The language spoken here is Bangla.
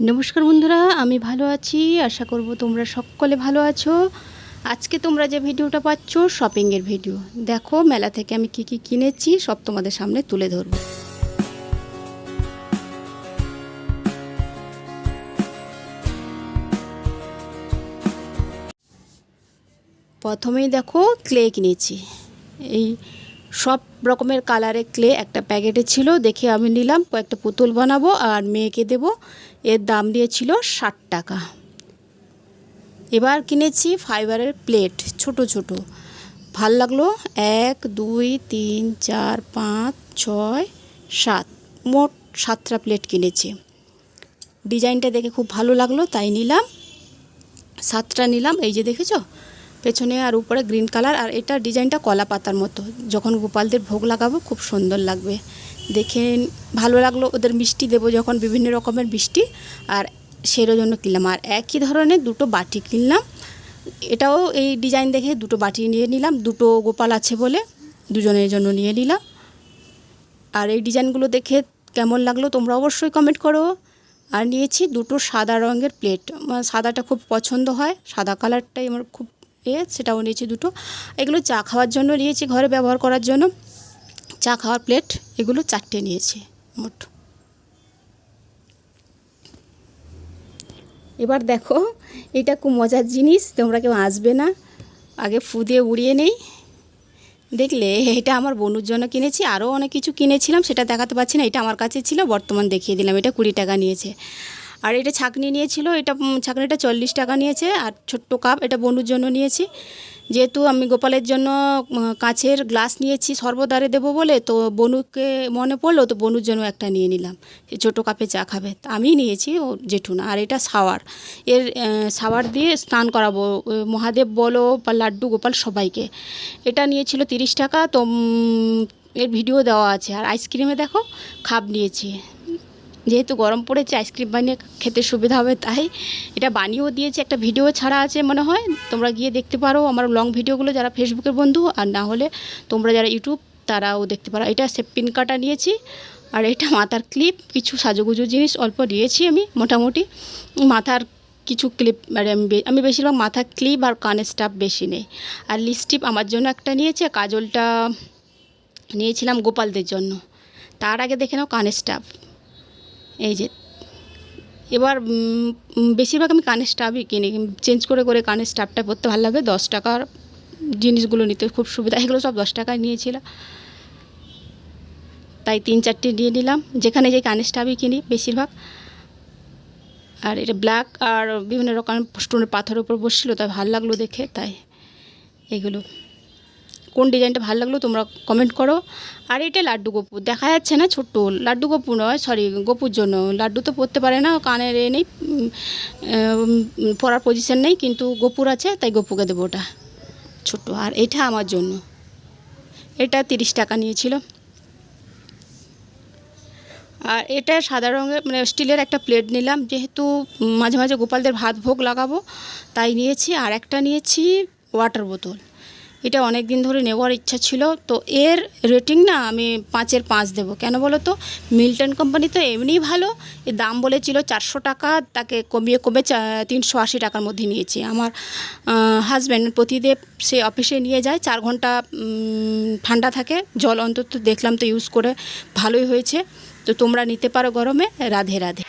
নমস্কার বন্ধুরা, আমি ভালো আছি, আশা করব তোমরা সকলে ভালো আছো। আজকে তোমরা যে ভিডিওটা পাচ্ছ, শপিংয়ের ভিডিও। দেখো, মেলা থেকে আমি কি কি কিনেছি, সব তোমাদের সামনে তুলে ধরবো। প্রথমেই দেখো, ক্লে কিনেছি। এই সব রকমের কালারের ক্লে একটা প্যাকেটে ছিল, দেখে আমি নিলাম, কয়েকটা পুতুল বানাবো আর মেয়েকে দেব। এর দাম দিয়েছিল ষাট টাকা। এবার কিনেছি ফাইবারের প্লেট, ছোট ছোট। ভালো লাগল? এক, দুই, তিন, চার, পাঁচ, ছয়, সাত। মোট সাতটা প্লেট কিনেছি। ডিজাইনটা দেখে খুব ভালো লাগল, তাই নিলাম। সাতটা নিলাম, এই যে দেখেছ? পেছনে আর উপরে গ্রিন কালার আর এটা ডিজাইনটা কলা পাতার মতো। যখন গোপালদের ভোগ লাগাবো, খুব সুন্দর লাগবে। দেখে ভালো লাগল ওদের মিষ্টি দেবো যখন, বিভিন্ন রকমের মিষ্টি আর সেরও জন্য কিনলাম। আর একই ধরনের দুটো বাটি কিনলাম। এটাও এই ডিজাইন দেখে দুটো বাটি নিয়ে নিলাম, দুটো গোপাল আছে বলে দুজনের জন্য নিয়ে নিলাম। আর এই ডিজাইনগুলো দেখে কেমন লাগল তোমরা অবশ্যই কমেন্ট করো। আর নিয়েছি দুটো সাদা রঙের প্লেট সাদাটা খুব পছন্দ হয়, সাদা কালারটাই আমার খুব এ সেটাও নিয়েছি দুটো। এগুলো চা খাওয়ার জন্য নিয়েছি ঘরে ব্যবহার করার জন্য। চা খাওয়ার প্লেট, এগুলো চারটে নিয়েছি মোট। এবার দেখো, এটা খুব মজার জিনিস, তোমরা কেউ আসবে না। আগে ফু দিয়ে উড়িয়ে নেই। দেখলে, এটা আমার বনুর জন্য কিনেছি, আরও অনেক কিছু কিনেছিলাম, সেটা দেখাতে পারছি না, এটা আমার কাছে ছিল, বর্তমান দেখিয়ে দিলাম, এটা কুড়ি টাকা নিয়েছে। আর এটা ছাকনি নিয়েছিল, এটা ছাকনিটা চল্লিশ টাকা নিয়েছে, আর ছোট্ট কাপ এটা বনুর জন্য নিয়েছি। যেহেতু আমি গোপালের জন্য কাঁচের গ্লাস নিয়েছি, সর্বদারে দেবো বলে, তো বনুকে মনে পড়ল, তো বনুর জন্য একটা নিয়ে নিলাম। সে ছোটো কাপে চা খাবে আমি নিয়েছি ও জেঠুনা, আর এটা সাওয়ার। এর সাওয়ার দিয়ে স্নান করাবো। মহাদেব বলো বা লাড্ডু, গোপাল সবাইকে। এটা নিয়েছিল তিরিশ টাকা, তো এর ভিডিও দেওয়া আছে। আর আইসক্রিমে দেখো খাপ নিয়েছি। যেহেতু গরম পড়েছে আইসক্রিম বানিয়ে খেতে সুবিধা হবে, তাই এটা বানিয়েও দিয়েছে। একটা ভিডিও ছাড়া আছে মনে হয়, তোমরা গিয়ে দেখতে পারো আমার লং ভিডিওগুলো যারা ফেসবুকের বন্ধু, আর না হলে তোমরা যারা ইউটিউব তারাও দেখতে পারো। এটা সেপিন কাটা নিয়েছি, আর এটা মাথার ক্লিপ কিছু সাজুগুজু জিনিস অল্প নিয়েছি আমি মোটামুটি। মাথার কিছু ক্লিপ মানে আমি বেশিরভাগ মাথার ক্লিপ আর কানের স্টাফ বেশি নেই। আর লিপস্টিক আমার জন্য একটা নিয়েছে কাজলটা নিয়েছিলাম গোপালদের জন্য। তার আগে দেখে নাও কানের স্টাফ এই যে, এবার বেশিরভাগ আমি কানের স্টাফই কিনি। চেঞ্জ করে করে কানের স্টাফটা পরতে ভালো লাগে। দশ টাকার জিনিসগুলো নিতে খুব সুবিধা। এগুলো সব দশ টাকায় নিয়েছিলাম। তাই তিন চারটে নিয়ে নিলাম যেখানে যে কানের স্টাফই কিনি বেশিরভাগ। আর এটা ব্ল্যাক আর বিভিন্ন রকম স্টোনের পাথরের উপর বসছিলো, তাই ভালো লাগল দেখে, তাই এগুলো। কোন ডিজাইনটা ভালো লাগল তোমরা কমেন্ট করো। আর এটা লাড্ডু গপু, দেখা যাচ্ছে না ছোট্ট, লাড্ডু গপু নয় সরি গপুর জন্য। লাড্ডু তো পরতে পারে না, কানের এ নেই পরার পজিশন নেই, কিন্তু গপুর আছে, তাই গপুকে দেবো ওটা, ছোট্ট। আর এটা আমার জন্য, এটা তিরিশ টাকা নিয়েছিল। আর এটা সাদা রঙের মানে স্টিলের একটা প্লেট নিলাম, যেহেতু মাঝে মাঝে গোপালদের ভাত ভোগ লাগাবো, তাই নিয়েছি। আর একটা নিয়েছি ওয়াটার বোতল এটা অনেক দিন ধরে নেওয়ার ইচ্ছা ছিল। তো এর রেটিং না আমি পাঁচের পাঁচ দেবো। কেন বলো তো? মিল্টন কোম্পানি তো এমনিই ভালো। এর দাম বলেছিল চারশো টাকা। তাকে কমিয়ে কমে তিনশো আশি টাকার মধ্যে নিয়েছি। আমার হাজব্যান্ড প্রতিদেব সে অফিসে নিয়ে যায়। চার ঘণ্টা ঠান্ডা থাকে। জল অন্তত দেখলাম তো ইউজ করে ভালোই হয়েছে। তো তোমরা নিতে পারো গরমে। রাধে রাধে।